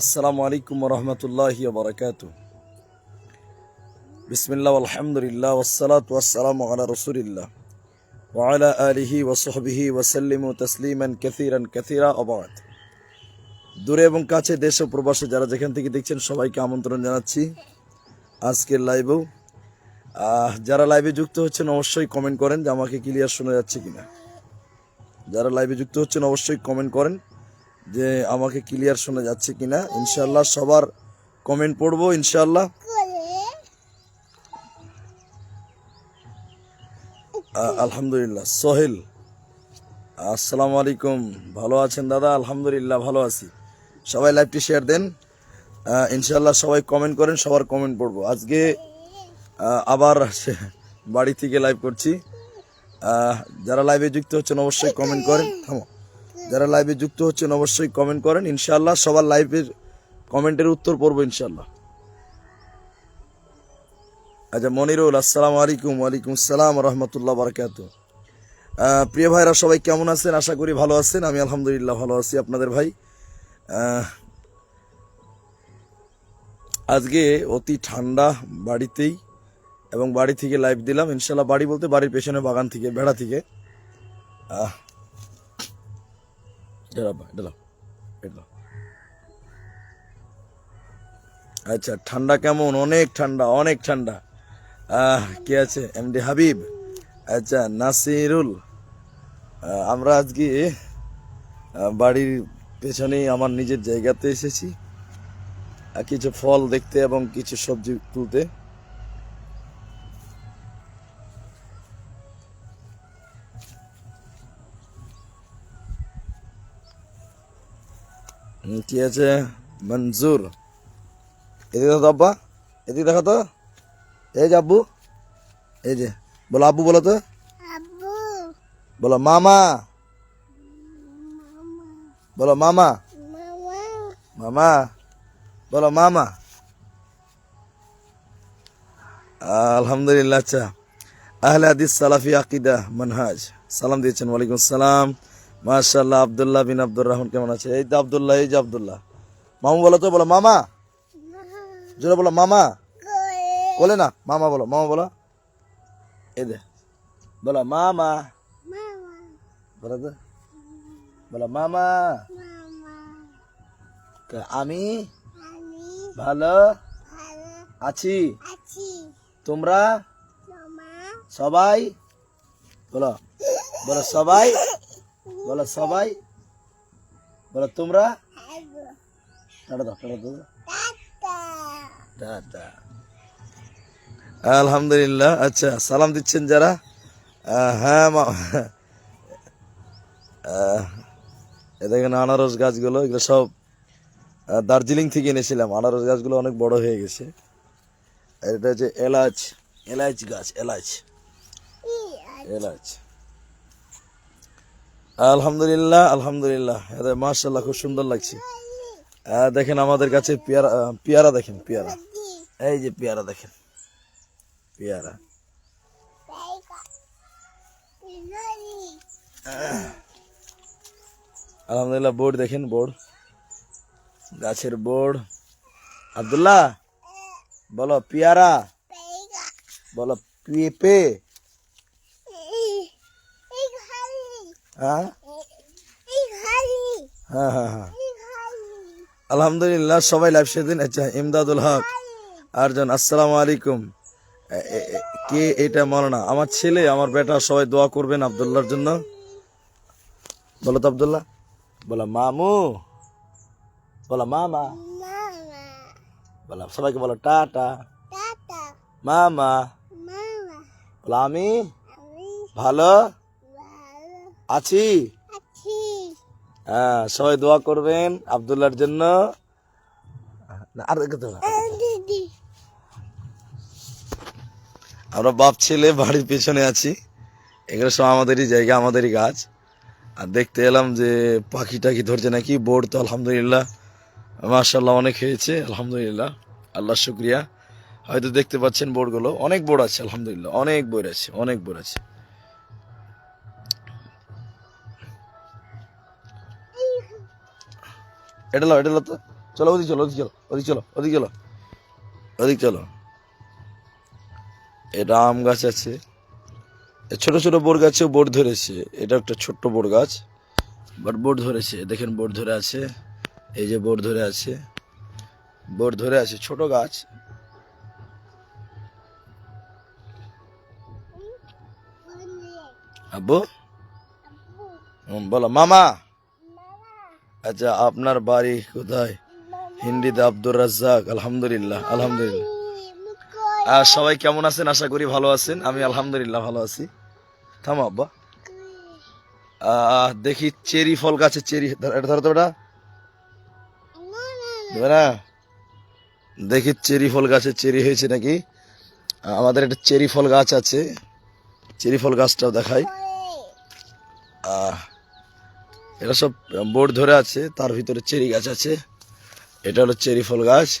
আসসালামু আলাইকুম রহমতুল্লাহ বরকাত বিসমিল্লাহ আলহামদুলিল্লাহ ওসালাত ওয়াসালাম আলা রসুলিল্লাহ ওয়ালা আলিহি ওসহবিহি ওসাল্লিম তসলিমান কাসিরান কাসিরা অবাদ দূরে এবং কাছে দেশ ও প্রবাসে যারা যেখান থেকে দেখছেন, সবাইকে আমন্ত্রণ জানাচ্ছি আজকের লাইভেও যারা লাইভে যুক্ত হচ্ছেন, অবশ্যই কমেন্ট করেন যে আমাকে ক্লিয়ার শোনা যাচ্ছে কিনা। যারা লাইভে যুক্ত হচ্ছেন, অবশ্যই কমেন্ট করেন। যে আমাকে ক্লিয়ার শোনা যাচ্ছে কিনা ইনশাল্লাহ সবার কমেন্ট পড়ব ইনশাল্লাহ আলহামদুলিল্লাহ। সোহেল, আসসালামু আলাইকুম। ভালো আছেন দাদা? আলহামদুলিল্লাহ, ভালো আছি। সবাই লাইভটি শেয়ার দেন। ইনশাল্লাহ সবাই কমেন্ট করেন, সবার কমেন্ট পড়ব। আজকে আবার বাড়ি থেকে লাইভ করছি। যারা লাইভে যুক্ত হচ্ছেন, অবশ্যই কমেন্ট করেন। থামো। যারা লাইভে যুক্ত হচ্ছেন অবশ্যই কমেন্ট করেন। ইনশাআল্লাহ সবার লাইভের কমেন্টের উত্তর পড়ব ইনশাআল্লাহ। আচ্ছা মনিরুল, আসসালামু আলাইকুম। ওয়ালাইকুম আসসালাম রহমতুল্লাহ বারকাত প্রিয় ভাইরা, সবাই কেমন আছেন? আশা করি ভালো আছেন। আমি আলহামদুলিল্লাহ ভালো আছি আপনাদের ভাই। আজকে অতি ঠান্ডা বাড়িতেই এবং বাড়ি থেকে লাইভ দিলাম। ইনশাল্লাহ বাড়ি বলতে বাড়ির পেছনে বাগান থেকে বেড়া থেকে। আচ্ছা ঠান্ডা কেমন? অনেক ঠান্ডা অনেক ঠান্ডা। কে আছে? এমডি হাবিব। আচ্ছা নাসিরুল। আমরা আজকে বাড়ির পেছনেই আমার নিজের জায়গাতে এসেছি। কিছু ফল দেখতে এবং কিছু সবজি তুলতে। কি আছে? মঞ্জুর। এদিকে দেখো তো আব্বা এদিকে দেখো তো। এই যে আব্বু এই যে বলো আব্বু বলো তো। বলো মামা। বলো মামা। মামা। বলো মামা। আলহামদুলিল্লাহ আচ্ছা। আহলে হাদিস সালাফি আকিদা মানহাজ। সালাম দিয়েছেন ওয়ালাইকুম সালাম মাশাআল্লাহ আব্দুল্লাহ বিন আব্দুর রহমান কেমন আছে? এই তো আব্দুল্লাহ এই যে আব্দুল্লাহ। মামু বলো তো বলো। মামা? জোরে বলো মামা। বলে না মামা বলো মামা বলো। এই দে বলো মামা। বলো তো বলো মামা। আমি? ভালো? আছি। তোমরা? সবাই? বলো বলো সবাই? বলো সবাই, বলো তোমরা। দাও আলহামদুলিল্লাহ আচ্ছা সালাম দিচ্ছেন যারা? হ্যাঁ দেখেন আনারস গাছগুলো, এগুলো সব দার্জিলিং থেকে এনেছিলাম। আনারস গাছগুলো অনেক বড় হয়ে গেছে। এটা হচ্ছে এলাচ এলাচ গাছ, এলাচ। এলাচ। আলহামদুলিল্লাহ আলহামদুলিল্লাহ। মার্শাল্লাহ খুব সুন্দর লাগছে। দেখেন আমাদের কাছে পেয়ারা পেয়ারা দেখেন, পেয়ারা। এই যে পেয়ারা দেখেন, পেয়ারা। আলহামদুলিল্লাহ, বোর্ড দেখেন, বোর্ড। গাছের বোর্ড। আব্দুল্লাহ, বলো পেয়ারা। বলো পেঁপে। হ্যাঁ? হ্যাঁ হ্যাঁ হ্যাঁ। আলহামদুলিল্লাহ সবাই লাইভ সেদিন আচ্ছা ইমদাদুল হক আরজন আসসালামু আলাইকুম। কে এটা মরনা আমার ছেলে আমার বেটা সবাই দোয়া করবেন আবদুল্লাহর জন্য। বলো তো আবদুল্লাহ। বলো মামু। বলো মামা। বলো সবাইকে বলো টাটা। মামা। বলো আমি ভালো? আছি। হ্যাঁ সবাই দোয়া করবেন আবদুল্লাহর জন্য। আর। আমরা বাপ ছেলে বাড়ির পেছনে আছি। এগুলো সব আমাদেরই জায়গা আমাদেরই গাছ। আর দেখতে এলাম যে পাখি টাখি ধরছে নাকি বোর্ড তো আলহামদুলিল্লাহ। মার্শাল্লাহ অনেক হয়েছে আলহামদুলিল্লাহ। আল্লাহ শুক্রিয়া। হয়তো দেখতে পাচ্ছেন বোর্ডগুলো অনেক বোর্ড আছে আলহামদুলিল্লাহ। অনেক বোর্ড আছে অনেক বোর্ড আছে। এটা লো এটা লো তো। চলো, ওদিক চলো ওদিক চলো ওদিক চলো ওদিক চলো ওদিক চলো। এটা আম গাছ আছে। ছোট ছোট বোর গাছেও বোর ধরেছে। এটা একটা ছোট্ট বোর গাছ বাট বোর ধরেছে। দেখেন বোর ধরে আছে। এই যে বোর ধরে আছে। বোর ধরে আছে, ছোট গাছ। আব্বু? বলো, মামা! আচ্ছা আপনার বাড়ি কোথায়? হিন্দিতে আব্দুর রাজ্জাক আলহামদুলিল্লাহ আলহামদুলিল্লাহ। আর সবাই কেমন আছেন? আশা করি ভালো আছেন। আমি আলহামদুলিল্লাহ ভালো আছি। থামো আব্বা। দেখি চেরি ফল গাছে চেরি ধর- এটা ধরো তো ওটা না দেখি চেরি ফল গাছে চেরি হয়েছে নাকি? আমাদের একটা চেরি ফল গাছ আছে। চেরি ফল গাছটাও দেখাই। আহ, এটা সব বোর্ড ধরে আছে, তার ভিতরে চেরি গাছ আছে। এটা হলো চেরি ফল গাছ।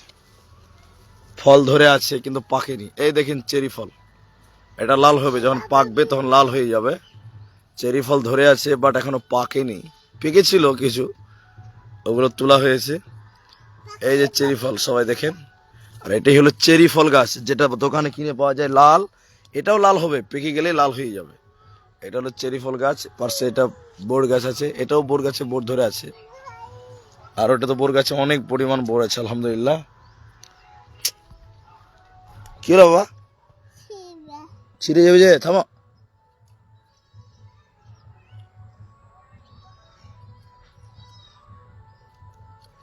ফল ধরে আছে, কিন্তু পাকেনি। এই দেখেন চেরি ফল। এটা লাল হবে, যখন পাকবে তখন লাল হয়ে যাবে। চেরি ফল ধরে আছে বাট এখনও পাকেনি। পেকেছিল কিছু, ওগুলো তোলা হয়েছে। এই যে চেরি ফল, সবাই দেখেন। আর এটাই হলো চেরি ফল গাছ, যেটা দোকানে কিনে পাওয়া যায় লাল। এটাও লাল হবে, পেকে গেলে লাল হয়ে যাবে। এটা হলো চেরি ফল গাছ, পাশে এটা বোর গাছ আছে, এটাও বোর গাছে বোর ধরে আছে। আর ওটা তো বোর গাছে অনেক পরিমাণ বোর আছে, আলহামদুলিল্লাহ। কি হলো বাবা? ছিঁড়ে যাবে যে, থামো।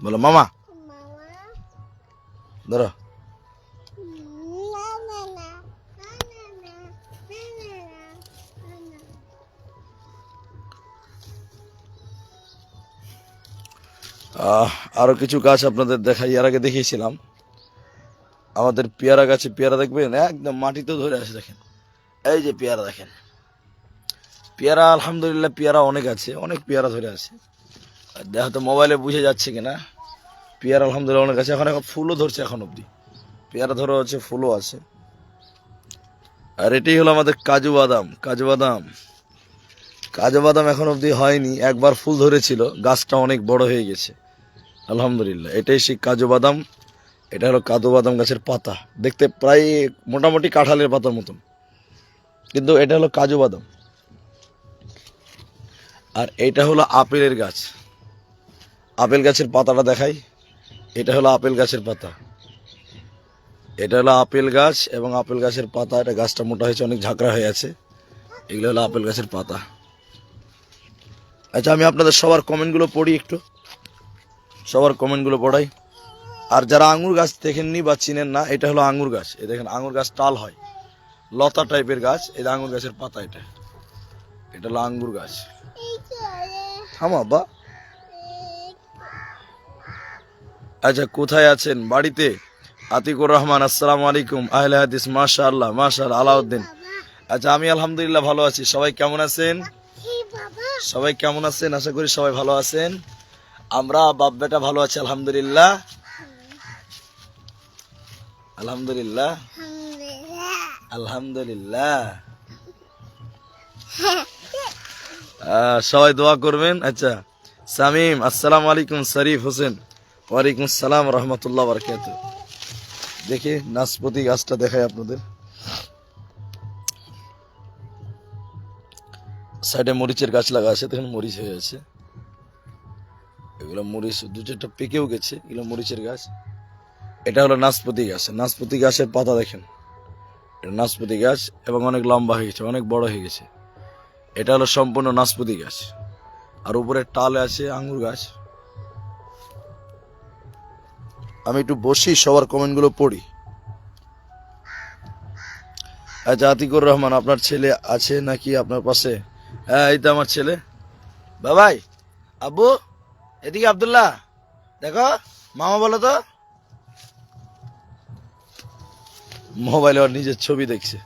বলো, মামা। ধরো। আহ, আরও কিছু গাছ আপনাদের দেখাই এর আগে দেখিয়েছিলাম। আমাদের পেয়ারা গাছে পেয়ারা দেখবেন একদম মাটিতে ধরে আছে দেখেন। এই যে পেয়ারা দেখেন। পেয়ারা আলহামদুলিল্লাহ পেয়ারা অনেক আছে অনেক পেয়ারা ধরে আছে। দেখা তো মোবাইলে বুঝে যাচ্ছে কিনা। পেয়ারা আলহামদুলিল্লাহ অনেক আছে। এখন এখন ফুলও ধরছে এখন অবধি। পেয়ারা ধরো আছে ফুলও আছে। আর এটাই হলো আমাদের কাজু বাদাম কাজু বাদাম। কাজু বাদাম এখন অবধি হয়নি একবার ফুল ধরেছিল গাছটা অনেক বড় হয়ে গেছে। আলহামদুলিল্লাহ, এটাই সেই কাজু বাদাম, এটা হলো কাজু বাদাম গাছের পাতা। দেখতে প্রায় মোটামুটি কাঁঠালের পাতার মতন, কিন্তু এটা হলো কাজু বাদাম। আর এটা হলো আপেলের গাছ। আপেল গাছের পাতাটা দেখাই, এটা হলো আপেল গাছের পাতা। এটা হলো আপেল গাছ এবং আপেল গাছের পাতা, এটা গাছটা মোটা হয়েছে, অনেক ঝাঁকড়া হয়ে আছে। এগুলো হলো আপেল গাছের পাতা। আচ্ছা আমি আপনাদের সবার কমেন্টগুলো পড়ি একটু। সবার কমেন্টগুলো পড়াই। আর যারা আঙুর গাছ দেখেননি বা চিনেন না এটা হলো আঙ্গুর গাছ। এই দেখেন আঙ্গুর গাছ টাল হয়। লতা টাইপের গাছ এই আঙুর গাছের পাতা এটা। এটা হলো আঙ্গুর গাছ। থামা বা আচ্ছা কোথায় আছেন? বাড়িতে? আতিকুর রহমান আসসালামু আলাইকুম। আহলে হাদিস মাশা আল্লাহ মাশা আলাউদ্দিন। আচ্ছা আমি আলহামদুলিল্লাহ ভালো আছি। সবাই কেমন আছেন? সবাই কেমন আছেন? আশা করি সবাই ভালো আছেন। আমরা বাপ বেটা ভালো আছি, আলহামদুলিল্লাহ। আলহামদুলিল্লাহ। আলহামদুলিল্লাহ। সবাই দোয়া করবেন। আচ্ছা সামিম, আসসালামু আলাইকুম, শরীফ হোসেন। ওয়ালাইকুম আসসালাম, রহমতুল্লাহ বরকাত দেখি, নাশপাতি গাছটা দেখায় আপনাদের। সাইডে মরিচের গাছ লাগা আছে, দেখুন মরিচ হয়ে আছে। এগুলো মরিচ দু চারটা পেকেও গেছে, এগুলো মরিচের গাছ। এটা হলো নাশপাতি গাছ। নাশপাতি গাছের পাতা দেখেন। এটা নাশপাতি গাছ এবং অনেক লম্বা হয়ে গেছে, অনেক বড় হয়ে গেছে। এটা হলো সম্পূর্ণ নাশপাতি গাছ। আর উপরে টালে আছে আঙ্গুর গাছ। আমি একটু বসি, সবার কমেন্টগুলো পড়ি। আচ্ছা আতিকুর রহমান, আপনার ছেলে আছে নাকি আপনার পাশে? হ্যাঁ এই তো আমার ছেলে। বাবাই, আব্বু? এদিকে আবদুল্লাহ, দেখো, মামা বলো তো। মোবাইলে ওর নিজের ছবি দেখছে।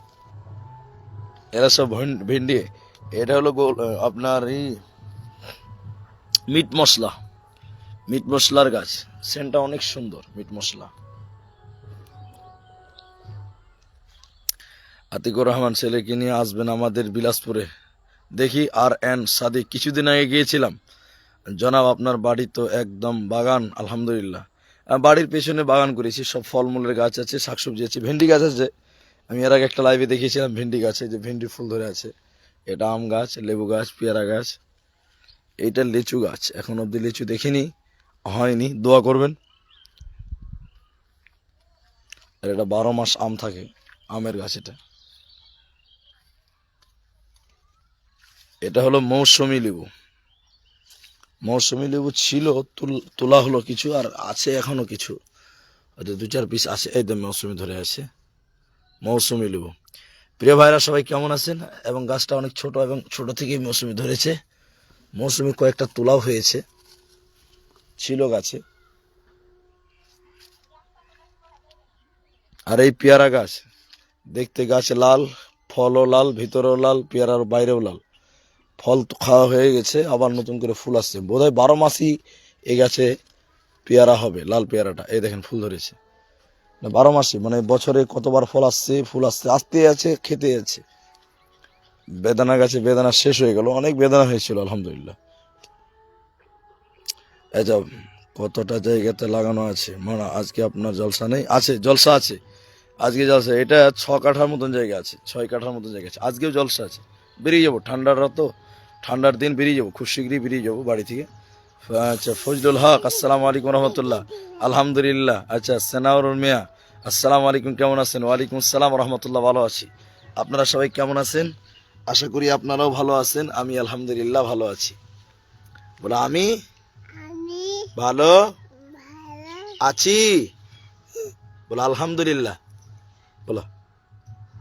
এরা সব ভেন- ভেন্ডি। এটা হলো গোল- আপনার এই মিট মশলা। মিট মশলার গাছ। সেন্টটা অনেক সুন্দর, মিট মশলা। আতিকুর রহমান ছেলেকে নিয়ে আসবেন আমাদের বিলাসপুরে। দেখি আর এন সাদিক, কিছুদিন আগে গিয়েছিলাম। জনাব, আপনার বাড়ি তো একদম বাগান, আলহামদুলিল্লাহ। বাড়ির পেছনে বাগান করেছি, সব ফলমূলের গাছ আছে, শাকসবজি আছে, ভেন্ডি গাছ আছে। আমি এর আগে একটা লাইভে দেখিয়েছিলাম ভেন্ডি গাছে, যে ভেন্ডি ফুল ধরে আছে। এটা আম গাছ, লেবু গাছ, পেয়ারা গাছ। এইটা লিচু গাছ। এখন অবধি লিচু দেখিনি, হয়নি, দোয়া করবেন। আর এটা বারো মাস আম থাকে, আমের গাছ এটা। এটা হলো মৌসুমি লেবু। মৌসুমি লেবু ছিল, তুল- হলো কিছু আর আছে এখনও কিছু। হয়তো দু চার পিস আছে, এই মৌসুমি ধরে আছে। মৌসুমি লেবু। প্রিয় ভাইরা, সবাই কেমন আছেন? এবং গাছটা অনেক ছোট এবং ছোট থেকেই মৌসুমি ধরেছে। মৌসুমি কয়েকটা তোলাও হয়েছে। ছিল গাছে। আর এই পেয়ারা গাছ, দেখতে গাছ লাল, ফলও লাল, ভিতরেও লাল, পেয়ারার বাইরেও লাল। ফল খাওয়া হয়ে গেছে, আবার নতুন করে ফুল আসছে। বোধহয় বারো মাসই এই গাছে পেয়ারা হবে, লাল পেয়ারাটা। এই দেখেন, ফুল ধরেছে। বারো মাসই মানে বছরে কতবার ফল আসছে, ফুল আসছে, আসতে আছে, খেতে আছে। বেদানা গাছে বেদানা শেষ হয়ে গেল, অনেক বেদানা হয়েছিল, আলহামদুলিল্লাহ। আচ্ছা কতটা জায়গাতে লাগানো আছে। মানে আজকে আপনার জলসা নেই? আছে, জলসা আছে। আজকে জলসা, এটা ছ কাঠার মতন জায়গা আছে, ছয় কাঠার মতন জায়গা আছে। আজকেও জলসা আছে। বেরিয়ে যাব, ঠান্ডার তো। ঠান্ডার দিন বেরিয়ে যাব খুব শীঘ্রই বেরিয়ে যাব বাড়ি থেকে। আচ্ছা ফজলুল হক আসসালামু আলাইকুম রহমতুল্লাহ। আলহামদুলিল্লাহ। আচ্ছা সেনাউর মিয়া আসসালামু আলাইকুম কেমন আছেন? ওয়ালাইকুম আসসালাম রহমতুল্লাহ ভালো আছি। আপনারা সবাই কেমন আছেন? আশা করি আপনারাও ভালো আছেন আমি আলহামদুলিল্লাহ ভালো আছি। বলে আমি? ভালো। আছি? বলো আলহামদুলিল্লাহ। বলো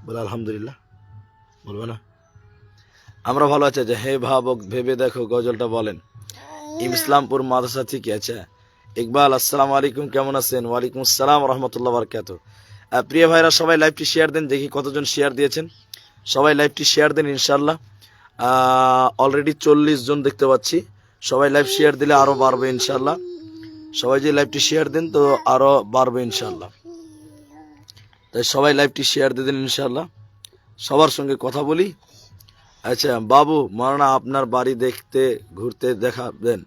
বলো আলহামদুলিল্লাহ। বলবে না। আমরা ভালো আছি যে হে ভাবক, ভেবে দেখো, গজলটা বলেন। ইসলামপুর মাদ্রাসা থেকে আচ্ছা। ইকবাল, আসসালামু আলাইকুম, কেমন আছেন? ওয়ালাইকুম আসসালাম রহমতুল্লাহ বারকাত প্রিয় ভাইরা, সবাই লাইভটি শেয়ার দেন, দেখি কতজন শেয়ার দিয়েছেন। সবাই লাইভটি শেয়ার দেন ইনশাল্লাহ অলরেডি চল্লিশ জন দেখতে পাচ্ছি। সবাই লাইভ শেয়ার দিলে আরও বাড়বে ইনশাল্লাহ সবাই যে লাইভটি শেয়ার দেন, তো আরও বাড়বে ইনশাল্লাহ তাই সবাই লাইভটি শেয়ার দিয়ে দেন ইনশাল্লাহ সবার সঙ্গে কথা বলি। আচ্ছা বাবু, মরানা আপনার বাড়ি দেখতে, ঘুরতে দেখাবেন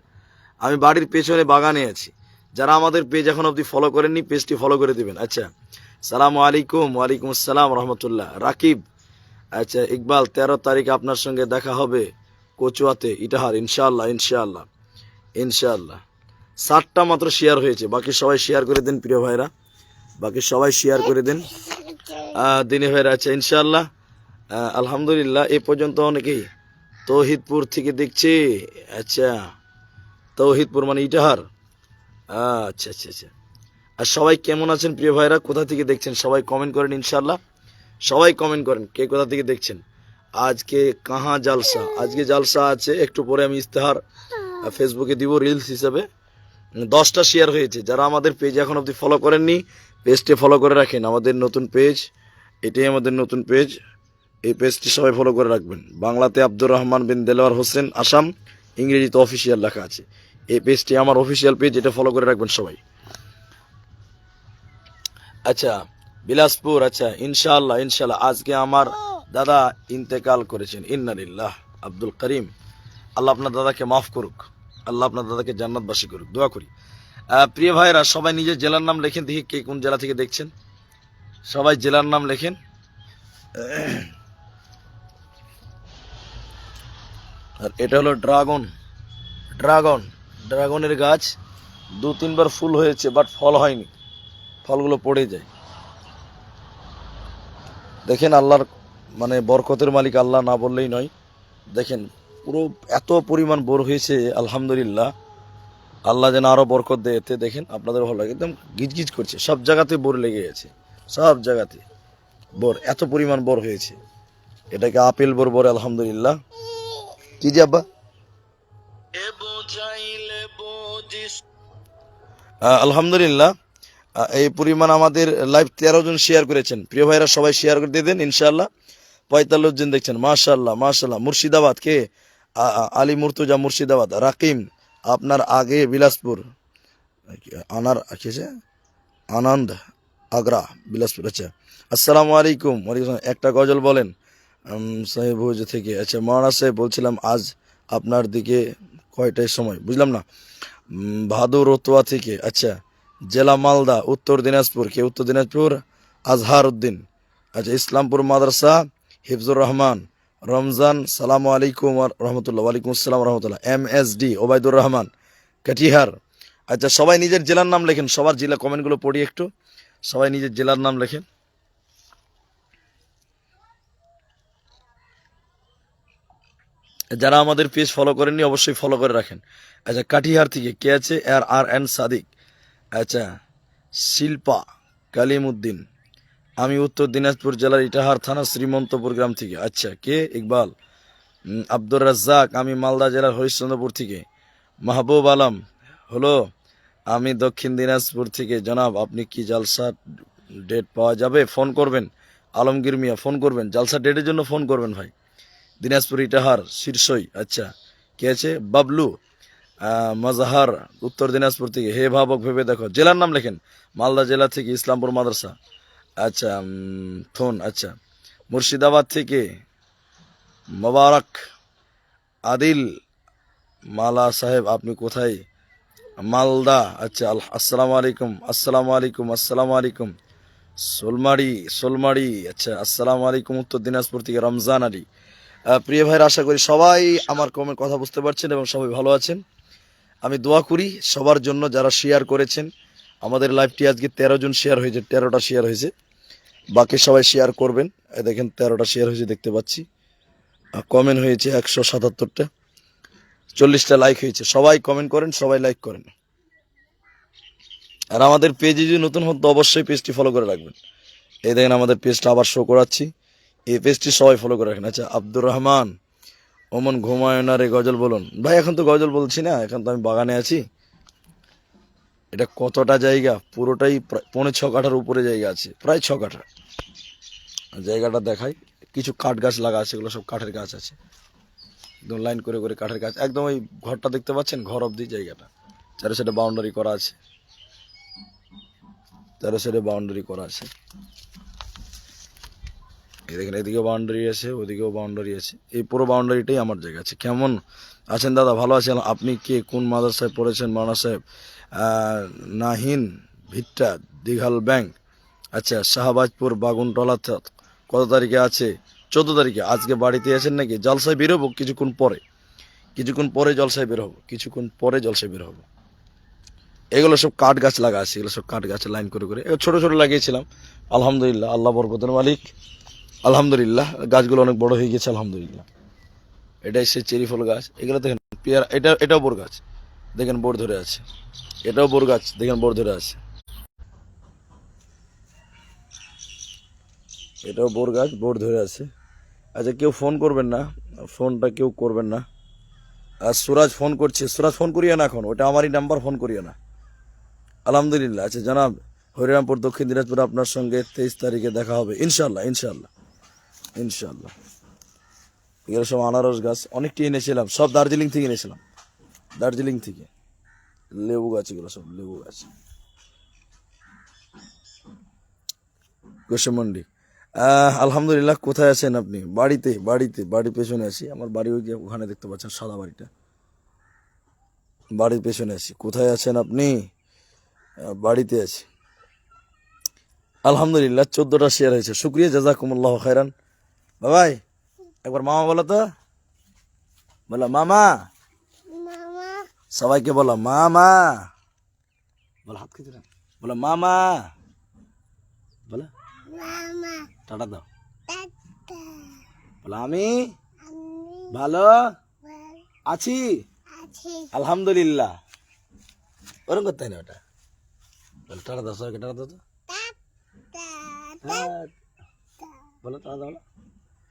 আমি বাড়ির পেছনে বাগানে আছি। যারা আমাদের পেজ এখন অবধি ফলো করেননি পেজটি ফলো করে দিবেন। আচ্ছা সালাম আলাইকুম, ওয়ালাইকুম আসসালাম রহমতুল্লাহ। রাকিব আচ্ছা ইকবাল, তেরো তারিখ আপনার সঙ্গে দেখা হবে কচুয়াতে, ইটাহার, ইনশাআল্লাহ ইনশাআল্লাহ ইনশাআল্লাহ। ষাটটা মাত্র শেয়ার হয়েছে, বাকি সবাই শেয়ার করে দিন, প্রিয় ভাইরা। বাকি সবাই শেয়ার করে দিন। দিনী ভাইরা আচ্ছা ইনশাআল্লাহ। আলহামদুলিল্লাহ, এ পর্যন্ত অনেকেই তৌহিদপুর থেকে দেখছি। আচ্ছা তৌহিদপুর মানে ইটাহার। আচ্ছা আচ্ছা আচ্ছা। আর সবাই কেমন আছেন প্রিয় ভাইরা? কোথা থেকে দেখছেন? সবাই কমেন্ট করেন ইনশাল্লাহ সবাই কমেন্ট করেন, কে কোথা থেকে দেখছেন? আজকে কাহা জালসা। আজকে জালসা আছে, একটু পরে আমি ইস্তেহার ফেসবুকে দিব রিলস হিসাবে। দশটা শেয়ার হয়েছে। যারা আমাদের পেজ এখন অবধি ফলো করেননি পেজটি ফলো করে রাখেন। আমাদের নতুন পেজ এটাই আমাদের নতুন পেজ এই পেজটি সবাই ফলো করে রাখবেন। বাংলাতে আব্দুর রহমান বিন দেলোয়ার হোসেন, আসাম, ইংরেজিতে অফিসিয়াল লেখা আছে। এই পেজটি আমার অফিসিয়াল পেজ এটা ফলো করে রাখবেন সবাই। আচ্ছা বিলাসপুর আচ্ছা ইনশাআল্লাহ ইনশাআল্লাহ, আজকে আমার দাদা ইন্তেকাল করেছেন, ইন্নালিল্লাহ, আব্দুল করিম। আল্লাহ আপনার দাদাকে মাফ করুক, আল্লাহ আপনার দাদাকে জান্নাতবাসী করুক, দোয়া করি। প্রিয় ভাইরা সবাই নিজের জেলার নাম লেখেন, দেখি কে কোন জেলা থেকে দেখছেন। সবাই জেলার নাম লেখেন। আর এটা হলো ড্রাগন। ড্রাগন। ড্রাগনের গাছ দু তিনবার ফুল হয়েছে, বাট ফল হয়নি। ফলগুলো পড়ে যায়। দেখেন আল্লাহর মানে বরকতের মালিক আল্লাহ না বললেই নয়। দেখেন, পুরো এত পরিমাণ বোর হয়েছে, আলহামদুলিল্লাহ। আল্লাহ যেন আরও বরকত দেয়, এতে দেখেন আপনাদের ভালো লাগে। একদম গিজগিজ করছে। সব জায়গাতে বোর লেগে গেছে। সব জায়গাতে বোর, এত পরিমাণ বোর হয়েছে। এটাকে আপেল বোর বলে, আলহামদুলিল্লাহ। কি আব্বা আলহামদুলিল্লাহ। এই পরিমাণ আমাদের লাইভ তেরো জন শেয়ার করেছেন। প্রিয় ভাইরা, সবাই শেয়ার করে দিয়ে দেন ইনশাল্লাহ পঁয়তাল্লিশ জন দেখছেন মাশাল্লাহ মাশাল্লাহ মুর্শিদাবাদ কে? আলী মুর্তুজা মুর্শিদাবাদ, রাকিম, আপনার আগে বিলাসপুর। আনার আছে আনন্দ, আগ্রা, বিলাসপুর আচ্ছা। আসসালামু আলাইকুম। ওয়ালাইকুম। একটা গজল বলেন। উম, সাহেবভোজ থেকে আচ্ছা মহারাজ সাহেব বলছিলাম আজ আপনার দিকে কয়টায় সময়? বুঝলাম না। ভাদু রতুয়া থেকে আচ্ছা জেলা মালদা উত্তর দিনাজপুর কে উত্তর দিনাজপুর? আজহার উদ্দিন। আচ্ছা ইসলামপুর মাদ্রাসা হিফজুর রহমান। রমজান সালাম আলাইকুম রহমতুল্লাহ। ওয়ালাইকুম আসসালাম রহমতুল্লাহ। M S D Obaidur Rahman Katihar. আচ্ছা সবাই নিজের জেলার নাম লেখেন সবার জেলা কমেন্টগুলো পড়ি একটু। সবাই নিজের জেলার নাম লেখেন। যারা আমাদের পেজ ফলো করেননি, অবশ্যই ফলো করে রাখেন। আচ্ছা কাটিহার থেকে কে আছে? R R N Sadiq. আচ্ছা শিল্পা কালিমউদ্দিন আমি উত্তর দিনাজপুর জেলার ইটাহার থানা শ্রীমন্তপুর গ্রাম থেকে। আচ্ছা কে? ইকবাল। আব্দুর রাজ্জাক। আমি মালদা জেলার হরিশ্চন্দ্রপুর থেকে। মাহবুব আলম। হলো আমি দক্ষিণ দিনাজপুর থেকে। জনাব, আপনি কি জালসা ডেট পাওয়া যাবে? ফোন করবেন। আলমগীর মিয়া, ফোন করবেন। জালসা ডেটের জন্য ফোন করবেন ভাই। দিনাজপুর ইটাহার শীর্ষই আচ্ছা কে আছে? বাবলু মজাহার, উত্তর দিনাজপুর থেকে। হে ভাবক, ভেবে দেখো। জেলার নাম লেখেন। মালদা জেলা থেকে ইসলামপুর মাদ্রাসা। আচ্ছা থোন আচ্ছা। মুর্শিদাবাদ থেকে মোবারক, আদিল, মালা সাহেব, আপনি কোথায়? মালদা আচ্ছা আসসালামু আলাইকুম আসসালামু আলাইকুম আসসালামু আলাইকুম। সোলমারি সোলমারি আচ্ছা আসসালামু আলাইকুম, উত্তর দিনাজপুর থেকে রমজান আলী। প্রিয় ভাইরা, আশা করি সবাই আমার কমের কথা বুঝতে পারছেন এবং সবাই ভালো আছেন। আমি দোয়া করি সবার জন্য যারা শেয়ার করেছেন, আমাদের লাইভটি আজকে তেরো জন শেয়ার হয়েছে, তেরোটা শেয়ার হয়েছে। বাকি সবাই শেয়ার করবেন। দেখেন, তেরোটা শেয়ার হয়েছে, দেখতে পাচ্ছি। কমেন্ট হয়েছে একশো সাতাত্তরটা। চল্লিশটা লাইক হয়েছে। সবাই কমেন্ট করেন, সবাই লাইক করেন। আর আমাদের পেজে যদি নতুন হন, তো অবশ্যই পেজটি ফলো করে রাখবেন। এই দেখেন, আমাদের পেজটা আবার শো করাচ্ছি। এই পেজটি সবাই ফলো করে রাখেন। আচ্ছা আব্দুর রহমান, ওমন ঘুমায় না রে গজল বলুন। ভাই, এখন তো গজল বলছি না, এখন তো আমি বাগানে আছি। এটা কতটা জায়গা? পুরোটাই পৌনে ছ কাঠার উপরে জায়গা আছে, প্রায় ছ কাঠা। জায়গাটা দেখাই, কিছু কাঠ গাছ লাগা আছে, এগুলো সব কাঠের গাছ আছে। একদম লাইন করে করে কাঠের গাছ, একদম ওই ঘরটা দেখতে পাচ্ছেন? ঘর অবধি জায়গাটা। চারো সাইডে বাউন্ডারি করা আছে। চারো সাইডে বাউন্ডারি করা আছে। দেখেন, এদিকেও বাউন্ডারি আছে, ওদিকেও বাউন্ডারি আছে। এই পুরো বাউন্ডারিটাই আমার জায়গা আছে। কেমন আছেন দাদা? ভালো আছেন? আপনি কে? কোন মাদ্রাসায় পড়েছেন? মানা সাহেব? নাহিন ভিট্টা, দিঘাল ব্যাংক। আচ্ছা শাহবাজপুর বাগুনটলা কত তারিখে আছে? চোদ্দ তারিখে। আজকে বাড়িতে আছেন নাকি? জলসায় বেরোবো কিছুক্ষণ পরে। কিছুক্ষণ পরে জলসায় বের হব। কিছুক্ষণ পরে জলসায় বের হব। এগুলো সব কাঠ গাছ লাগা আছে। এগুলো সব কাঠ গাছ লাইন করে করে। ছোট ছোট লাগিয়েছিলাম। আলহামদুলিল্লাহ, আল্লাহ বরকতের মালিক। আলহামদুলিল্লাহ, গাছগুলো অনেক বড় হয়ে গেছে, আলহামদুলিল্লাহ। এটাই সে চেরি ফল গাছ। এগুলো দেখেন, পেয়ারা, এটা, এটাও বোর গাছ। দেখেন বোর ধরে আছে। এটাও বোর গাছ, দেখেন বোর ধরে আছে। এটাও বোর গাছ, বোর ধরে আছে। আচ্ছা কেউ ফোন করবেন না, ফোনটা কেউ করবেন না। আর সুরাজ ফোন করছে, সুরাজ ফোন করিও না এখন, ওটা আমারই নাম্বার, ফোন করিও না। আলহামদুলিল্লাহ আচ্ছা জানাব, হরিরামপুর, দক্ষিণ দিনাজপুর, আপনার সঙ্গে তেইশ তারিখে দেখা হবে। ইনশাল্লাহ ইনশাল্লাহ ইনশাল্লাহ এগুলো সব আনারস গাছ অনেকটি এনেছিলাম সব দার্জিলিং থেকে এনেছিলাম। দার্জিলিং থেকে। লেবু গাছ এগুলো সব লেবু গাছ। আহ, আলহামদুলিল্লাহ কোথায় আছেন আপনি? বাড়িতে বাড়িতে বাড়ির পেছনে আছি। আমার বাড়ি ওই ওখানে দেখতে পাচ্ছেন সাদা বাড়িটা। বাড়ির পেছনে আছি। কোথায় আছেন আপনি? বাড়িতে আছি। আলহামদুলিল্লাহ চোদ্দটা শেয়ার হয়েছে। শুক্রিয়া জাজাকুমুল্লাহ খাইরান বাবাই একবার মামা বলো তো। বলো মামা। সবাইকে বলো মামা। বলো হাত খেতে বলো মামা। বলো। টাটা দাও। বলো আমি? ভালো? আছি? আছি। আলহামদুলিল্লাহ। ওরকম করতে হয় না ওটা। বলো টাটা দাও সবাইকে টাটা দাও তো। বলো টাটা দাও বলো।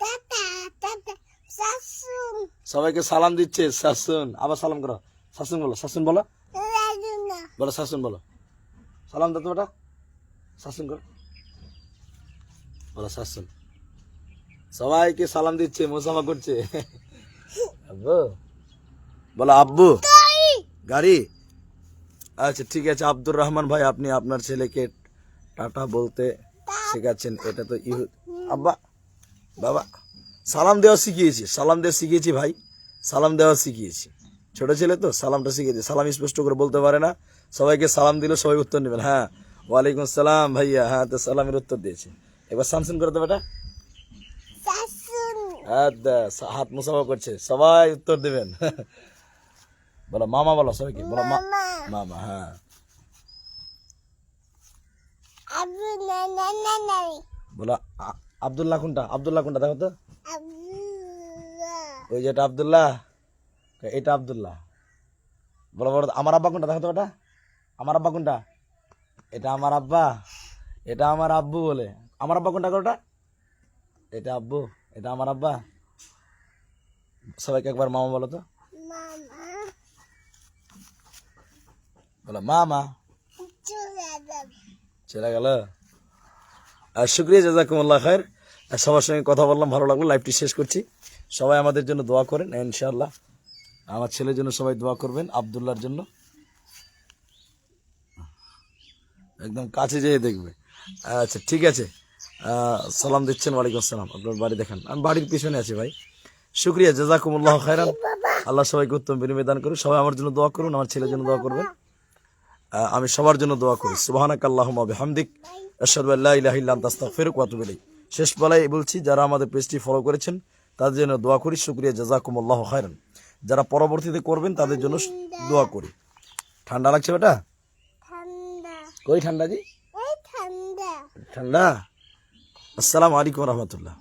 টাটা টাটা শাশুন সবাইকে সালাম দিচ্ছে শাসুন আবার সালাম করো। শাসুন বলো শাসুন বলো। বলো শাসুন বলো। সালাম দাও বেটা শাসুন করো। বলো শাসুন সবাইকে সালাম দিচ্ছে মোসামা করছে। আব্বু। বলো আব্বু। গাড়ি। আচ্ছা ঠিক আছে আব্দুর রহমান ভাই আপনি আপনার ছেলেকে টাটা বলতে শেখাচ্ছেন এটা তো ইহু আব্বা বাবা। সালাম দেওয়া শিখিয়েছি। সালাম দেওয়া শিখিয়েছি ভাই। সালাম দেওয়া শিখিয়েছি। ছোট ছেলে তো সালামটা শিখিয়েছি সালাম স্পষ্ট করে বলতে পারে না। সবাইকে সালাম দিলে সবাই উত্তর নেবেন। হ্যাঁ ওয়ালাইকুম সালাম ভাইয়া। হ্যাঁ তো সালামের উত্তর দিয়েছে। এবার সামসুন করে দেবে এটা শাশুন হ্যাঁ হাত মুসাফা করছে। সবাই উত্তর দেবেন। বলো মামা বলো সবাইকে। বলো মামা। হ্যাঁ। বলো আব্দুল্লাহ কোনটা? আব্দুল্লাহ কোনটা? দেখো তো। ওই যেটা আব্দুল্লাহ। এটা আব্দুল্লাহ। বলো বলো আমার আব্বা কোনটা? দেখো তো ওটা। আমার আব্বা কোনটা? এটা আমার আব্বা। এটা আমার আব্বু বলে। আমার আব্বা কোনটা ওটা? এটা আব্বু। এটা আমার আব্বা। সবাইকে একবার মামা বলো তো। বলো মামা। চলে গেল। শুক্রিয়া, জাজাকুমুল্লাহ খায়ের সবার সঙ্গে কথা বললাম, ভালো লাগল। লাইভটি শেষ করছি। সবাই আমাদের জন্য দোয়া করেন, ইনশাআল্লাহ। আমার ছেলের জন্য সবাই দোয়া করবেন আবদুল্লার জন্য। একদম কাছে যেয়ে দেখবে। আচ্ছা ঠিক আছে। সালাম দিচ্ছেন, ওয়ালাইকুম আসসালাম। আপনার বাড়ি দেখান। আমি বাড়ির পিছনে আছি ভাই। শুক্রিয়া, জাজাকুমুল্লাহ খায়রান আল্লাহ সবাইকে উত্তম বিনিময় দান করুন সবাই আমার জন্য দোয়া করুন, আমার ছেলের জন্য দোয়া করবেন। আমি সবার জন্য দোয়া করি। সুবহানাক আল্লাহুম্মা বিহামদিক। ওয়া শেষ বেলায় বলছি যারা আমাদের পেজটি ফলো করেছেন তাদের জন্য দোয়া করি শুকরিয়া আল্লাহ খায়রান। যারা পরবর্তীতে করবেন তাদের জন্য দোয়া করি। ঠান্ডা লাগছে বেটা? ঠান্ডা। কই ঠান্ডা জি? ঠান্ডা। ঠান্ডা? আসসালামু আলাইকুম রহমতুল্লাহ।